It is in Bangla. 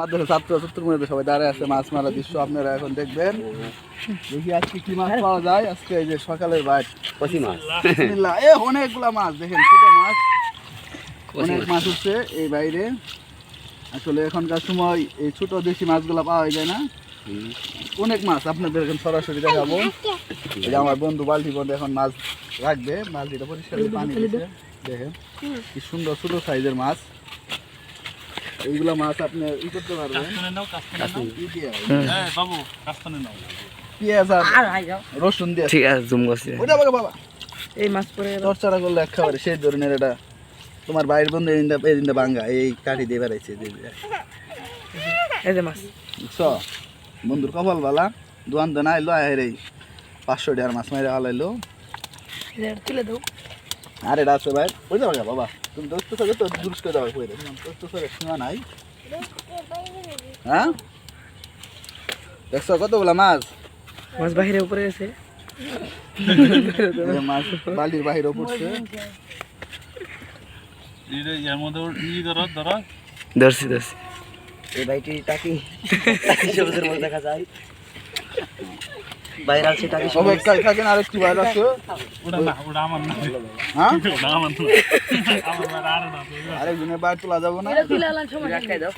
মাধ্যমে ছাত্র চতুর্থ মধ্যে সবাই দাঁড়ায় আছে মাছ মারা দৃশ্য আপনারা এখন দেখবেন। দেখি আজকে কি মাছ পাওয়া যায়? আজকে এই যে সকালের বাইট কচি মাছ। এ অনেকগুলা মাছ দেখেন ছোট মাছ। অনেক মাছ উঠছে এই বাইরে। আসলে এখনকার সময় এই ছোট দেশি মাছগুলা পাওয়া যায় না। অনেক মাছ আপনাদের এখন সরাসরি দেখাবো। এই আমার বন্ধু বালতি বন্ধু এখন মাছ রাখবে। বালতিটা পরিষ্কার করে পানি দেখেন কি সুন্দর ছোট সাইজের মাছ। এইগুলা মাছ আপনি ই করতে পারবেন। পেঁয়াজ আর রসুন দিয়ে ঠিক আছে জুম করছি। ওটা বাবা বাবা। এই মাছ পরে চর্চাটা করলে একেবারে সেই ধরনের এটা। তোমার বাইরের বন্ধু এই দিনটা এই দিনটা বাঙ্গা এই কাঠি দিয়ে বেড়াইছে। এই যে। মাছ। বুঝছ বন্ধুর কপাল বালা। দোয়ান তো না এলো আয় রে পাঁচশো টাকার মাছ মাইরে হালাইলো। তুলে দাও। আর এটা আছে ভাই। ওই যাবে বাবা। তুমি দোস্ত সাথে তো দুরুস করে যাবে কই দেখুন দোস্ত সীমা নাই। হ্যাঁ? দেখছ কতগুলা মাছ? মাছ বাহিরে উপরে যে মাছ বালির বাহিরে পড়ছে ধরছি ধরছি। এই ভাইটি টাকি। টাকি সবুজের মধ্যে দেখা যায়। বাইরে আছে টাকি সবাই কাল থাকেন আর একটু ভাইরাল আছে হ্যাঁ? আরেকজনের বাইরে তোলা যাব না? রাখাই দাও।